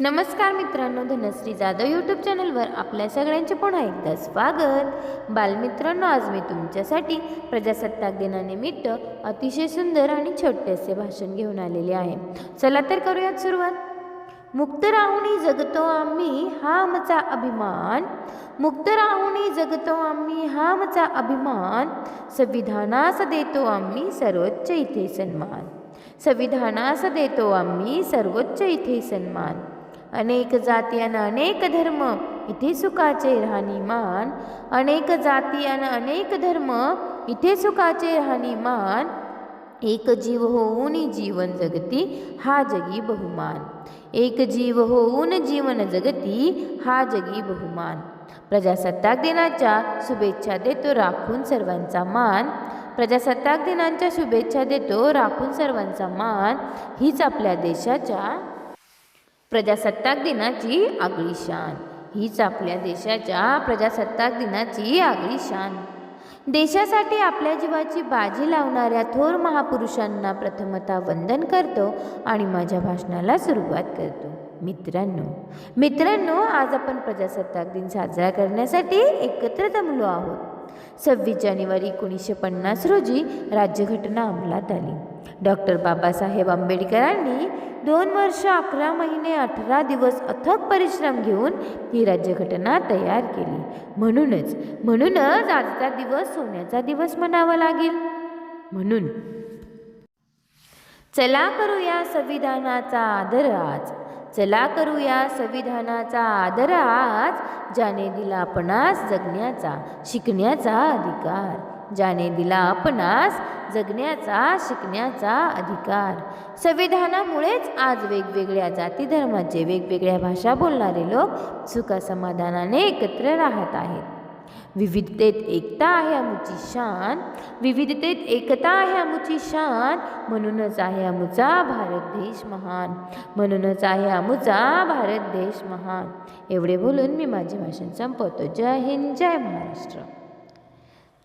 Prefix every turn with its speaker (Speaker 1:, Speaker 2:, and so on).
Speaker 1: नमस्कार मित्रांनो धनश्री जाधव यूट्यूब चॅनलवर आपल्या सगळ्यांचे पुन्हा एकदा स्वागत. बालमित्रांनो आज मी तुमच्यासाठी प्रजासत्ताक दिनानिमित्त अतिशय सुंदर आणि छोटेसे भाषण घेऊन आलेले आहे. चला तर करूयात सुरुवात. मुक्त राहुणी जगतो आम्ही हा आमचा अभिमान. मुक्त राहुणी जगतो आम्ही हा आमचा अभिमान. संविधानास देतो आम्ही सर्वोच्च इथे सन्मान. संविधानास देतो आम्ही सर्वोच्च इथे सन्मान. अनेक जाती आणि अनेक धर्म इथे सुखाचे राहणीमान अनेक जाती आणि अनेक धर्म इथे सुखाचे राहणीमान एक जीव होऊन जीवन जगती हा जगी बहुमान. एक जीव होऊन जीवन जगती हा जगी बहुमान. प्रजासत्ताक दिनाच्या शुभेच्छा देतो राखून सर्वांचा मान. प्रजासत्ताक दिनांच्या शुभेच्छा देतो राखून सर्वांचा मान. हीच आपल्या देशाच्या प्रजासत्ताक दिनाची आगळी शान. हीच आपल्या देशाच्या प्रजासत्ताक दिनाची आगळी शान. देशासाठी आपल्या जीवाची बाजी लावणाऱ्या थोर महापुरुषांना प्रथमतः वंदन करतो आणि माझ्या भाषणाला सुरुवात करतो. मित्रांनो मित्रांनो आज आपण प्रजासत्ताक दिन साजरा करण्यासाठी एकत्र जमलो आहोत. सव्वीस जानेवारी एकोणीसशे पन्नास रोजी राज्यघटना अंमलात आली. डॉक्टर बाबासाहेब आंबेडकरांनी दोन वर्ष अकरा महिने अठरा दिवस अथक परिश्रम घेऊन ही राज्यघटना तयार केली. म्हणूनच म्हणूनच आजचा दिवस सोन्याचा दिवस म्हणावा लागेल. म्हणून. चला करूया संविधानाचा आदर आज. चला करूया संविधानाचा आदर आज ज्याने दिला आपणास जगण्याचा शिकण्याचा अधिकार. ज्याने दिला आपणास जगण्याचा शिकण्याचा अधिकार. संविधानामुळेच आज वेगवेगळ्या जाती धर्माचे वेगवेगळ्या भाषा बोलणारे लोक सुखासमाधानाने एकत्र राहत आहेत. विविधतेत एकता आहे आमुची शान. विविधतेत एकता आहे आमुची शान. म्हणूनच आहे आमुचा भारत देश महान. म्हणूनच आहे आमुचा भारत देश महान. एवढे बोलून मी माझे भाषण संपवतो. जय हिंद जय महाराष्ट्र.